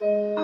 Música